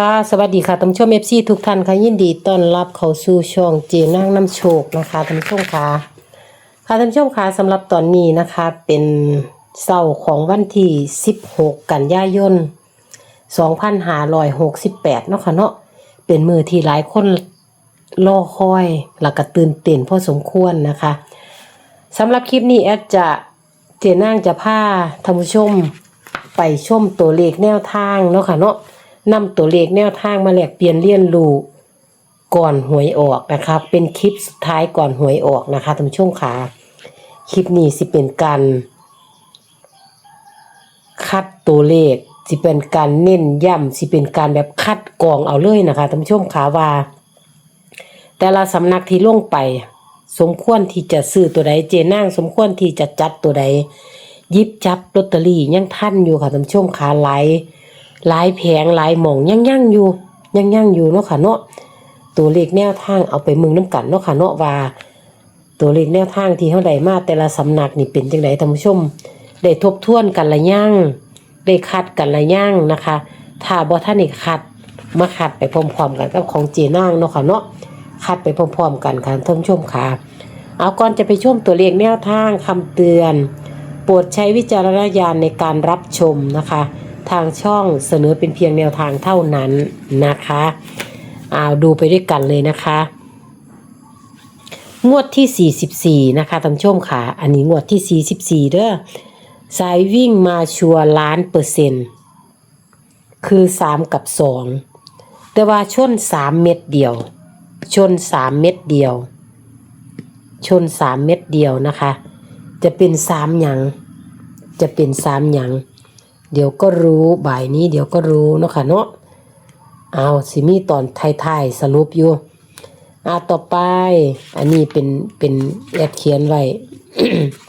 ค่ะสวัสดีค่ะท่านผู้ชมเอฟซีทุกท่านค่ะยินดีต้อนรับเข้าสู่ช่องเจนั่งน้ำโชคนะคะท่านผู้ชมค่ะค่ะท่านผู้ชมค่ะสำหรับตอนนี้นะคะเป็นเสาร์ของวันที่ 16 กันยายน 2568เนาะค่ะเนาะเป็นมือที่หลายคนรอคอยแล้วก็ตื่นเต้นพอสมควรนะคะสำหรับคลิปนี้แอดจะเจนั่งจะพาท่านผู้ชมไปชมตัวเลขแนวทางเนาะค่ะเนาะ นำตัวเลขแนวทางมาแลกเปลี่ยนเรียนรู้ก่อนหวยออกนะคะเป็นคลิปสุดท้ายก่อนหวยออกนะคะท่านผู้ชมค่ะคลิปนี้สิเป็นการคัดตัวเลขสิเป็นการเน้นย้ำสิเป็นการแบบคัดกรองเอาเลยนะคะท่านผู้ชมค่ะว่า แต่ละสำนักที่ลงไป สมควรที่จะซื้อตัวใดเจนั่งสมควรที่จะจัดตัวใดยิบจับลอตเตอรี่ยังทันอยู่ค่ะท่านผู้ชมขาหลาย หลายแผงหลายหม่องยังยังอยู่ยังยังอยู่เนาะค่ะเนาะตัวเลขแนวทางเอาไปมืองน้ำกันเนาะค่ะเนาะว่าตัวเลขแนวทางที่เท่าใดมาแต่ละสำนักนี่เป็นจังไดท่านผู้ชม ได้ทบทวนกันละย่างได้คัดกันละย่างนะคะ ถ้าบ่ท่านได้คัดมาคัดไปพร้อมๆกันกับของเจนางเนาะค่ะเนาะคัดไปพร้อมๆกันค่ะท่านผู้ชมค่ะ เอาก่อนจะไปชมตัวเลขแนวทางคำเตือน โปรดใช้วิจารณญาณในการรับชมนะคะ ทางช่องเสนอเป็นเพียงแนวทางเท่านั้นนะคะเอาดูไปด้วยกันเลยนะคะ งวดที่ 44 นะคะท่านชมค่ะ อันนี้งวดที่ 44 เด้อสายวิ่งมาชัวร์ล้านเปอร์เซ็นต์คือ 3 กับ 2 แต่ว่าชน 3 เม็ดเดียว ชน 3 เม็ดเดียว ชน 3 เม็ดเดียวนะคะ จะเป็นสามหยัง จะเป็นสามหยัง เดี๋ยวก็รู้บ่ายนี้เดี๋ยวก็รู้เนาะค่ะเนาะเอาสิมีตอนท้ายๆสรุปอยู่อ่าต่อไป อันนี้เป็นเป็นแอดเขียนไว้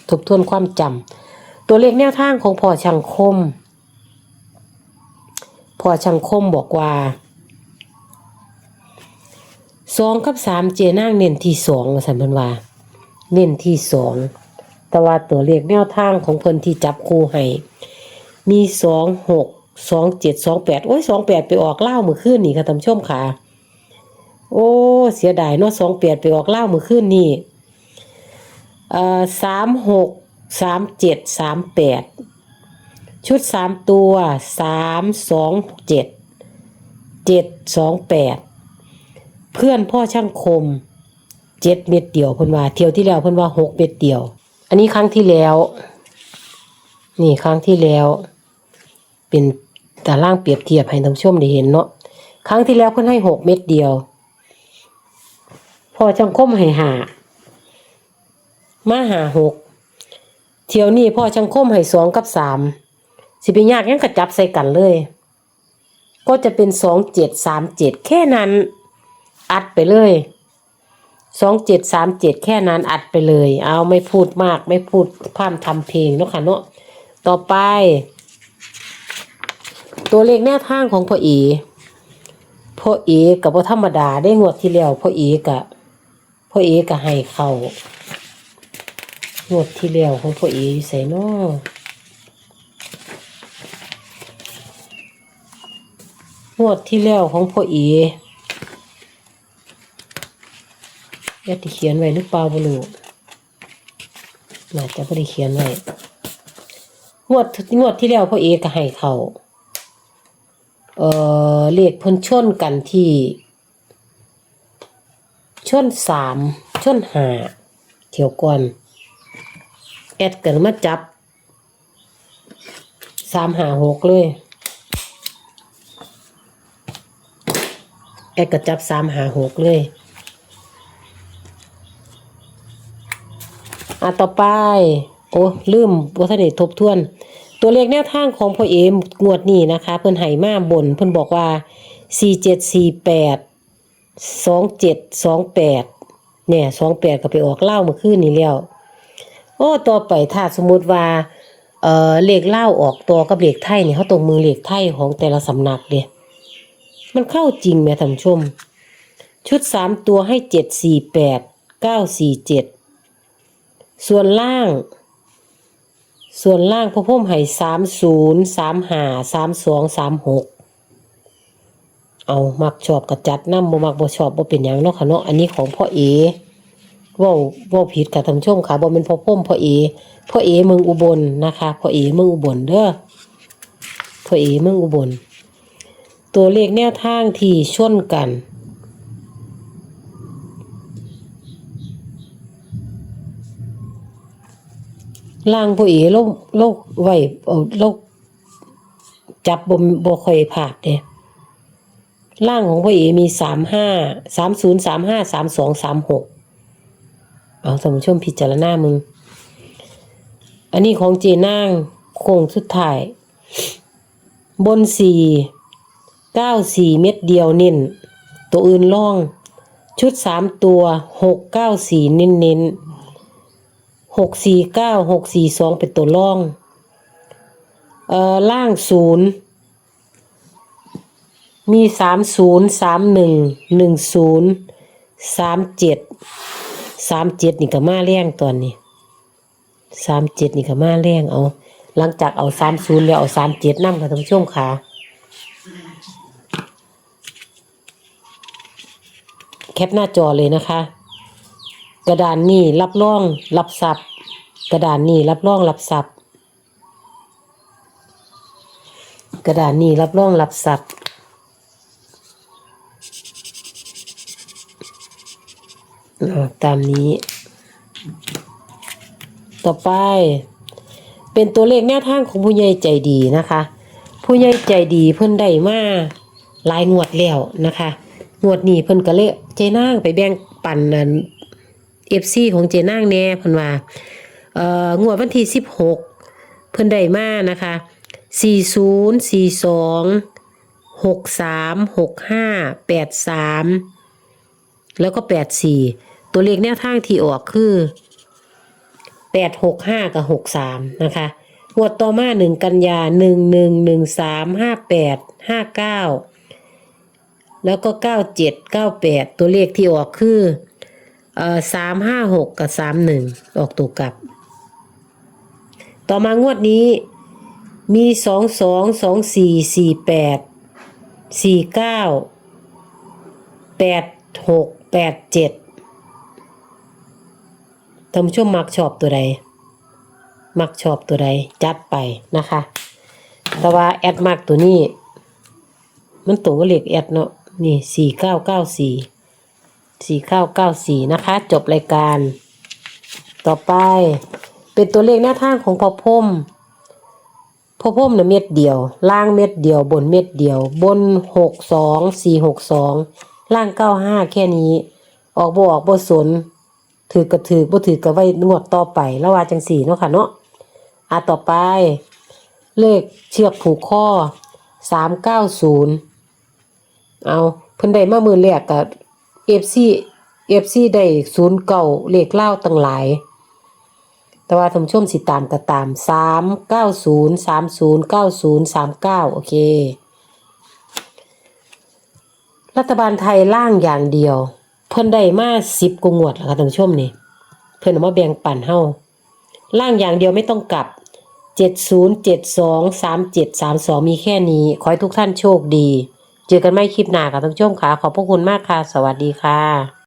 ทบทวนความจำตัวเลขแนวทางของพ่อช่างคมพ่อช่างคมบอกว่าสองกับสามเจนั่งเน้นที่สองสันพันว่าเน้นที่สองแต่ว่าตัวเลขแนวทางของเพิ่นที่จับคู่ให้ มีสองหกสองเจ็ดสองแปดโอ้ยสองแปดไปออกเล่ามือขึ้นนี่ค่ะท่านชมค่ะ โอ้เสียดายเนาะสองแปดไปออกเล่ามือขึ้นนี่เอ่อสามหกสามเจ็ดสามแปดชุดสามตัวสามสองเจ็ดเจ็ดสองแปดเพื่อนพ่อช่างคมเจ็ดเม็ดเดียวเพิ่นว่าเที่ยวที่แล้วเพิ่นว่าหกเม็ดเดียว อันนี้ครั้งที่แล้ว นี่ครั้งที่แล้ว เป็นตารางเปรียบเทียบให้ท่านผู้ชมได้เห็นเนาะครั้งที่แล้วเพิ่นให้หกเม็ดเดียว พอจังคมให้หามาหาหกเที่ยวนี้พ่อจังคมให้สองกับสามสิเป็นยากยังกระจับใส่กันเลย ก็จะเป็นสองเจ็ดสามเจ็ดแค่นั้น อัดไปเลยสองเจ็ดสามเจ็ดแค่นั้นอัดไปเลย เอาไม่พูดมากไม่พูดพร่ำทำเพลงเนาะค่ะเนาะต่อไป ตัวเลขแนวทางของพ่อเอพ่อเอกับพ่อธรรมดาได้งวดที่แล้วพ่อเอกับพ่อเอกับให้เขางวดที่แล้วของพ่อเออยู่ใส่นาะงวดที่แล้วของพ่อเอยาติเขียนไว้หรือเปล่าบ่รู้น่าจะไม่ได้เขียนไว้งวดงวดที่แล้วพ่อเอกก็ให้เขา เอ่อเลขเพิ่นชนกันที่ ชนสามชนห้าเที่ยวก่อนแอดกันมาจับสามหาหกเลย แอดก็จับสามหาหกเลยอะต่อไป โอ้ลืมว่าท่านได้ทบทวน ตัวเลขแนวทางของพ่อเอมงวดนี้นะคะ เพิ่นให้มาบน เพิ่นบอกว่า 4748 2728เนี่ย28 ก็ไปออกเล่าเมื่อคืนนี้แล้วโอ้ต่อไปถ้าสมมุติว่าเอ่อเลขเล่าออกตัวกับเลขไทยนี่เขาตรงมือเลขไทยของแต่ละสำนักเด้มันเข้าจริงแม่ท่านชม ชุดสามตัวให้เจ็ดสี่แปดเก้าสี่เจ็ดส่วนล่าง ส่วนล่างพระพุ่มให้สามศูนย์สามหาสามสองสามหกเอามักชอบก็จัดน้ำบ่มักบ่ชอบบ่เป็นหยังเนาะค่ะเนาะอันนี้ของพ่อเอว้าว้าผิดค่ะท่านผู้ชมค่ะบ่แม่นพ่อพุ่มพ่อเอพ่อเอเมืองอุบลนะคะพ่อเอเมืองอุบลเด้อพ่อเอเมืองอุบล ตัวเลขแนวทางที่ชนกัน ล่างพ่อเอโลกโลกไหวเอาโลกจับบ่บ่ค่อยพลาดเด้ล่างของพ่อเอมีสามห้าสามศูนย์สามห้าสามสองสามหกเอาท่านผู้ชมพิจารณามึง อันนี้ของเจนางโค้งสุดท้าย บนสี่เก้าสี่เม็ดเดียวเน้น ตัวอื่นล่อง ชุดสามตัวหกเก้าสี่เน้นเน้น หกสี่เก้าหกสี่สองเป็นตัวล่องเอ่อล่างศูนย์มีสามศูนย์สามหนึ่งหนึ่งศูนย์สามเจ็ดสามเจ็ดนี่ก็มาแรงตอนนี้สามเจ็ดนี่ก็มาแรงเอา หลังจากเอาสามศูนย์แล้วเอาสามเจ็ดนั่งค่ะท่านผู้ชมค่ะแคปหน้าจอเลยนะคะ กระดานนี่รับรองรับทรัพย์ กระดานนี่รับรองรับทรัพย์ กระดานนี้รับรองรับทรัพย์ตามนี้ ต่อไป เป็นตัวเลขแนวทางของผู้ใหญ่ใจดีนะคะ ผู้ใหญ่ใจดีเพิ่นได้มาหลายงวดแล้วนะคะ งวดนี้เพิ่นก็เลยเจนางไปแบ่งปันนั่น FC ของเจนางแน่เพิ่นว่าเอ่องวดวันที่16เพิ่นได้มานะคะ40 42 63 65 83แล้วก็84ตัวเลขแนวทางที่ออกคือ865กับ63นะคะงวดต่อมา1กันยา11 13 58 59แล้วก็97 98ตัวเลขที่ออกคือ เอ่อ356กับ31ออกตัวกลับ ต่อมางวดนี้มีสองสองสองสี่สี่แปดสี่เก้าแปดหกแปดเจ็ดท่านผู้ชมมักชอบตัวใด มักชอบตัวใดจัดไปนะคะ แต่ว่าแอดมักตัวนี้ มันตัวก็เลขแอดเนาะนี่สี่เก้าเก้าสี่ สี่เก้าเก้าสี่นะคะ จบรายการ ต่อไปเป็นตัวเลขหน้าทางของพอพมพอพ่มนะเม็ดเดียว ล่างเม็ดเดียว บนเม็ดเดียว บนหกสองสี่หกสองล่างเก้าห้าแค่นี้ ออกบ่ออกบ่สนถือกระถือบ่ถือกระไว้งวดต่อไป แล้วว่าจังสี่เนาะค่ะเนาะอะต่อไป เลขเชือกผูกข้อสามเก้าศูนย์เอาเพิ่นได้มามือแรกกับ เอฟซีเอฟซีได้ศูนย์เก่าเลขเล่าตั้งหลาย แต่ว่าท่านผู้ชมสิตามก็ตามสามเก้าศูนย์สามศูนย์เก้าศูนย์สามเก้าโอเค รัฐบาลไทยล่างอย่างเดียว เพิ่นได้มาสิบกงวดแล้วค่ะท่านผู้ชมนี่ เพิ่นเอามาแบ่งปันเฮาล่างอย่างเดียวไม่ต้องกลับเจ็ดศูนย์เจ็ดสองสามเจ็ดสามสองมีแค่นี้ ขอให้ทุกท่านโชคดี เจอกันไม่คลิปหน้าค่ะท่านผู้ชมค่ะ ขอบพระคุณมากค่ะ สวัสดีค่ะ